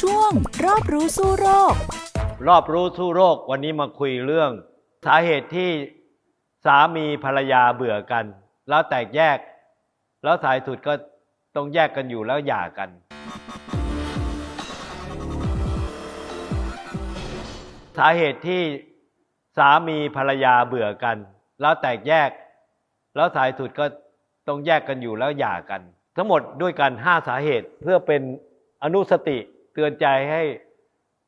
ช่วง รอบรู้สู้โรค รอบรู้สู้โรควันนี้มาคุยเรื่อง สาเหตุที่สามีภรรยาเบื่อกัน แล้วแตกแยก แล้วสายสุดก็ต้องแยกกันอยู่แล้วหย่ากัน สาเหตุที่สามีภรรยาเบื่อกัน แล้วแตกแยก แล้วสายสุดก็ต้องแยกกันอยู่แล้วหย่ากัน ทั้งหมดด้วยกันห้าสาเหตุเพื่อเป็นอนุสติ เตือนใจให้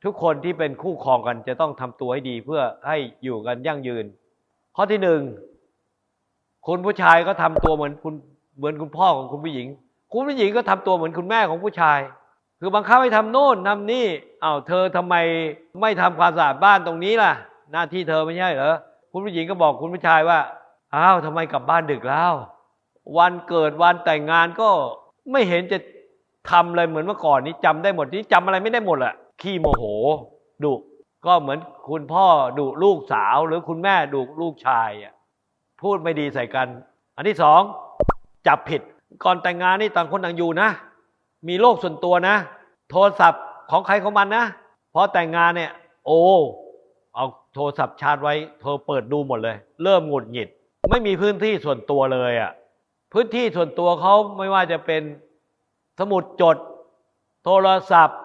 ทุกคนที่เป็นคู่ครองกันจะต้องทำตัวให้ดีเพื่อให้อยู่กันยั่งยืน ข้อที่หนึ่งคุณผู้ชายก็ทำตัวเหมือนคุณเหมือนคุณพ่อของคุณผู้หญิง คุณผู้หญิงก็ทำตัวเหมือนคุณแม่ของผู้ชาย คือบังคับให้ทำโน่นทำนี่อ้าวเธอทำไมไม่ทำความสะอาดบ้านตรงนี้ล่ะ หน้าที่เธอไม่ใช่เหรอคุณผู้หญิงก็บอกคุณผู้ชายว่าอ้าวทำไมกลับบ้านดึกแล้ว วันเกิดวันแต่งงานก็ไม่เห็นจะ ทำอะไรเหมือนเมื่อก่อนนี้จำได้หมดนี้จำอะไรไม่ได้หมดแหละขี้โมโหดุก็เหมือนคุณพ่อดุลูกสาว หรือคุณแม่ดุลูกชายอะพูดไม่ดีใส่กัน อันที่สองจับผิดก่อนแต่งงานนี่ต่างคนต่างอยู่นะ มีโลกส่วนตัวนะ โทรศัพท์ของใครของมันนะพอแต่งงานเนี่ย โอ้เอาโทรศัพท์ชาร์จไว้ เธอเปิดดูหมดเลย เริ่มหงุดหงิด ไม่มีพื้นที่ส่วนตัวเลยอะพื้นที่ส่วนตัวเขาไม่ว่าจะเป็น สมุดจด โทรศัพท์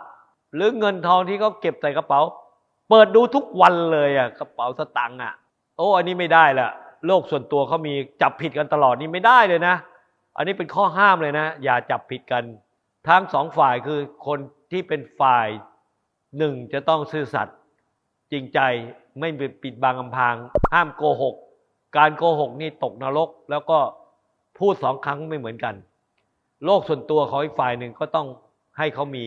หรือเงินทองที่เขาเก็บใส่กระเป๋า เปิดดูทุกวันเลยอะกระเป๋าสตังค์อะ โอ้ อันนี้ไม่ได้ละโลกส่วนตัวเขามีจับผิดกันตลอดนี่ไม่ได้เลยนะ อันนี้เป็นข้อห้ามเลยนะ อย่าจับผิดกัน ทั้งสองฝ่ายคือคนที่เป็นฝ่ายหนึ่งจะต้องซื่อสัตย์จริงใจไม่ปิดบังอำพราง ห้ามโกหก การโกหกนี่ตกนรก แล้วก็พูดสองครั้งไม่เหมือนกัน โลกส่วนตัวของอีกฝ่ายหนึ่งก็ต้องให้เขามี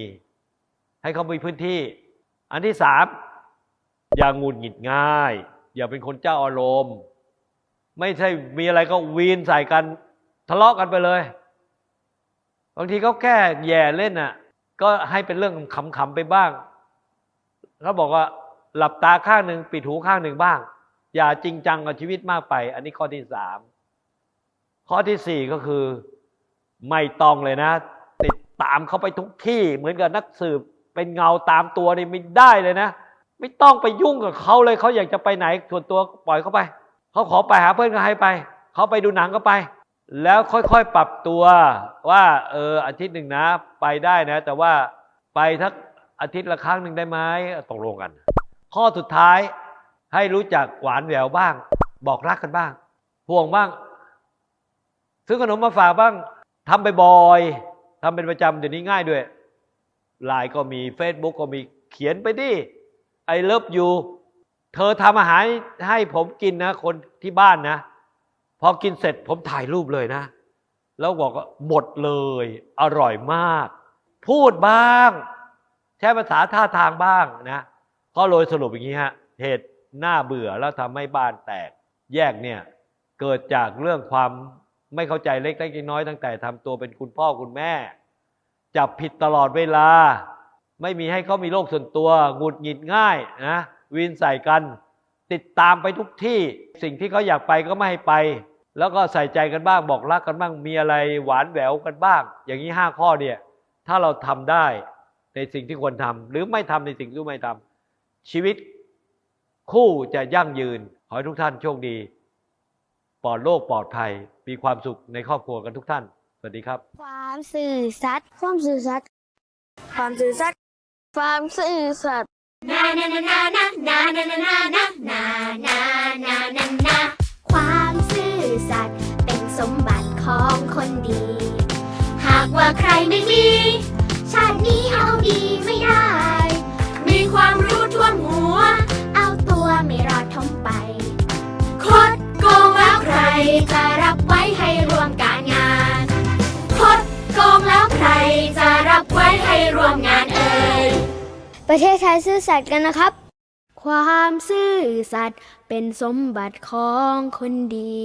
ให้เขามีพื้นที่ อันที่สามอย่าหงุดหงิดง่าย อย่าเป็นคนเจ้าอารมณ์ไม่ใช่มีอะไรก็วีนใส่กันทะเลาะกันไปเลย บางทีเขาแค่แย่เล่นน่ะ ก็ให้เป็นเรื่องขำๆไปบ้างเขาบอกว่าหลับตาข้างหนึ่งปิดหูข้างหนึ่งบ้าง อย่าจริงจังกับชีวิตมากไป อันนี้ข้อที่สามข้อที่สี่ก็คือ ไม่ต้องเลยนะ ติดตามเขาไปทุกที่เหมือนกับนักสืบเป็นเงาตามตัวนี่ไม่ได้เลยนะ ไม่ต้องไปยุ่งกับเขาเลยเขาอยากจะไปไหนส่วนตัวปล่อยเขาไปเขาขอไปหาเพื่อนก็ให้ไปเขาไปดูหนังก็ไป แล้วค่อยๆปรับตัวว่าเอออาทิตย์หนึ่งนะ ไปได้นะ แต่ว่าไปทักอาทิตย์ละครั้งหนึ่งได้ไหมตกลงกัน ข้อสุดท้ายให้รู้จักหวานแหววบ้าง บอกรักกันบ้างห่วงบ้างซื้อขนมมาฝากบ้าง ทำไปบ่อยๆทำเป็นประจำเดี๋ยวนี้ง่ายด้วยไลน์ก็มี Facebook ก็มีเขียนไปดิไอเลิฟยูเธอทำอาหารให้ผมกินนะ คนที่บ้านนะ พอกินเสร็จผมถ่ายรูปเลยนะ แล้วบอกว่าหมดเลย อร่อยมาก พูดบ้าง ใช้ภาษาท่าทางบ้างนะ ก็โดยสรุปอย่างนี้ฮะ เหตุหน้าเบื่อแล้วทำให้บ้านแตก แยกเนี่ย เกิดจากเรื่องความ ไม่เข้าใจเล็กๆน้อยๆตั้งแต่ทำตัวเป็นคุณพ่อคุณแม่ จับผิดตลอดเวลา ไม่มีให้เขามีโลกส่วนตัวหงุดหงิดง่ายนะวินใส่กัน ติดตามไปทุกที่ สิ่งที่เขาอยากไปก็ไม่ให้ไป แล้วก็ใส่ใจกันบ้างบอกรักกันบ้างมีอะไรหวานแหววกันบ้าง อย่างนี้ห้าข้อเนี่ย ถ้าเราทำได้ในสิ่งที่ควรทำหรือไม่ทำในสิ่งที่ไม่ทำชีวิตคู่จะยั่งยืน ขอให้ทุกท่านโชคดี ปลอดโรคปลอดภัย มีความสุขในครอบครัวกันทุกท่าน สวัสดีครับ ความสื่อสัตย์ความสื่อสัตย์ความสื่อสัตย์ความสื่อสัตย์นานานานานานานานานานานานานานานาความซื่อสัตย์เป็นสมบัติของคนดี หากว่าใครไม่มี ประเทศไทยซื่อสัตย์กันนะครับ ความซื่อสัตย์เป็นสมบัติของคนดี